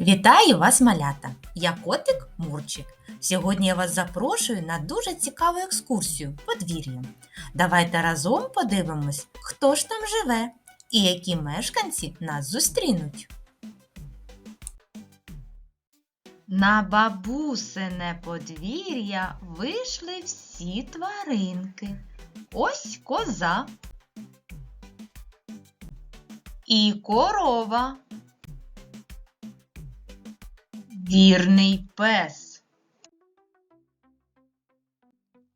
Вітаю вас, малята! Я котик Мурчик. Сьогодні я вас запрошую на дуже цікаву екскурсію подвір'ям. Давайте разом подивимось, хто ж там живе і які мешканці нас зустрінуть. На бабусине подвір'я вийшли всі тваринки. Ось коза і корова. Вірний пес.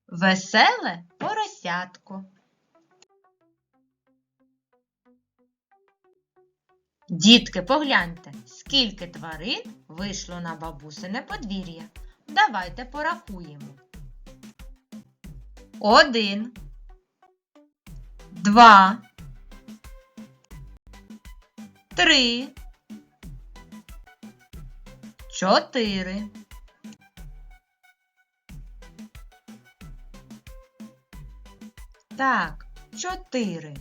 Веселе поросятко. Дітки, погляньте, скільки тварин вийшло на бабусине подвір'я. Давайте порахуємо. Один. Два. Три. Чотири. Так, чотири.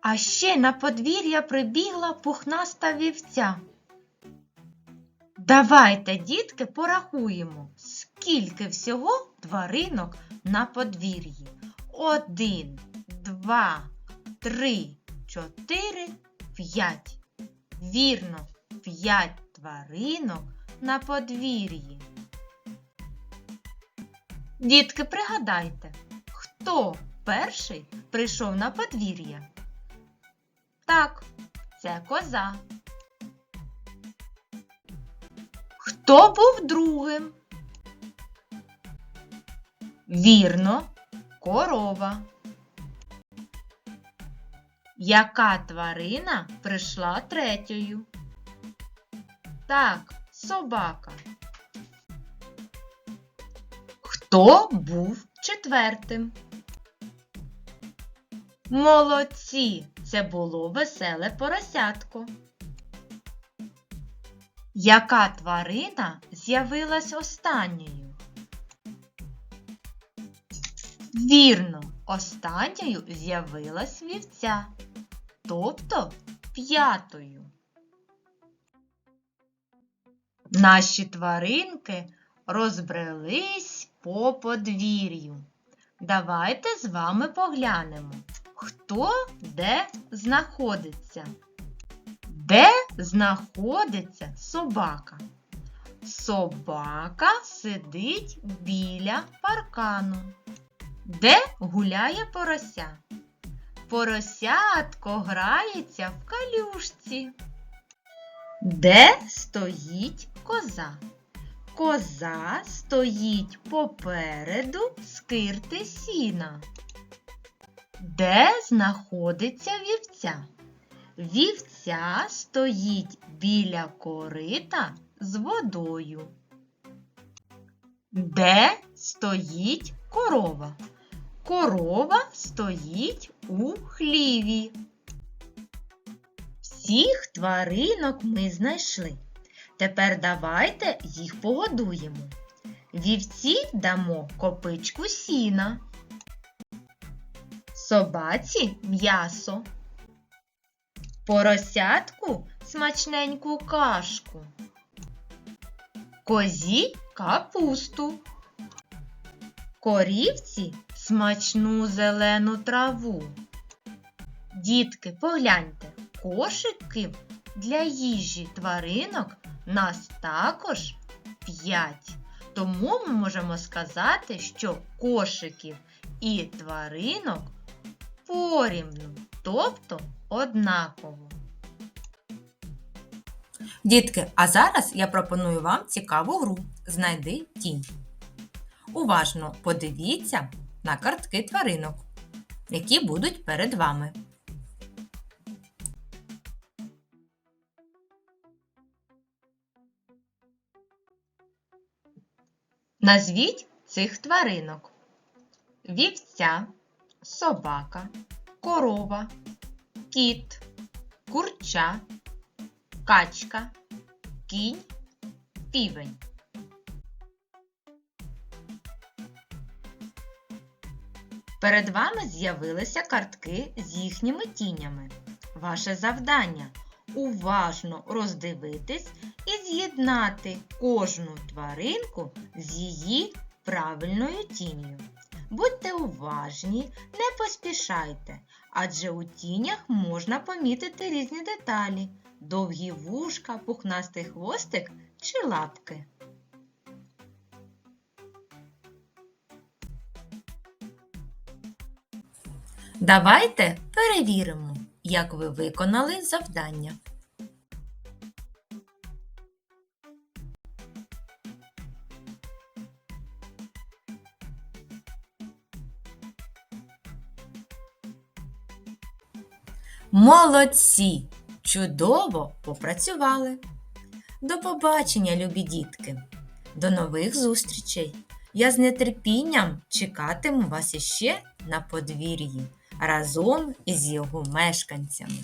А ще на подвір'я прибігла пухнаста вівця. Давайте, дітки, порахуємо, скільки всього тваринок на подвір'ї. Один, два, три, чотири, п'ять. Вірно, п'ять тваринок на подвір'ї. Дітки, пригадайте, хто перший прийшов на подвір'я? Так, це коза. Хто був другим? Вірно, корова. Яка тварина прийшла третьою? Так, собака. Хто був четвертим? Молодці! Це було веселе поросятко. Яка тварина з'явилась останньою? Вірно, останньою з'явилась вівця, тобто п'ятою. Наші тваринки розбрелись по подвір'ю. Давайте з вами поглянемо, хто де знаходиться. Де знаходиться собака? Собака сидить біля паркану. Де гуляє порося? Поросятко грається в калюшці. Де стоїть коза? Коза стоїть попереду скирти сіна. Де знаходиться вівця? Вівця стоїть біля корита з водою. Де стоїть корова? Корова стоїть у хліві. Всіх тваринок ми знайшли. Тепер давайте їх погодуємо. Вівці дамо копичку сіна, собаці м'ясо, поросятку смачненьку кашку, козі капусту, корівці смачну зелену траву. Дітки, погляньте, кошиків для їжі тваринок нас також 5. Тому ми можемо сказати, що кошиків і тваринок порівну, тобто однаково. Дітки, а зараз я пропоную вам цікаву гру Знайди тінь. Уважно подивіться на картки тваринок, які будуть перед вами. Назвіть цих тваринок: вівця, собака, корова, кіт, курча, качка, кінь, півень. Перед вами з'явилися картки з їхніми тінями. Ваше завдання уважно роздивитись і з'єднати кожну тваринку з її правильною тінню. Будьте уважні, не поспішайте, адже у тінях можна помітити різні деталі: довгі вушка, пухнастий хвостик чи лапки. Давайте перевіримо, як ви виконали завдання. Молодці! Чудово попрацювали! До побачення, любі дітки! До нових зустрічей! Я з нетерпінням чекатиму вас іще на подвір'ї разом із його мешканцями.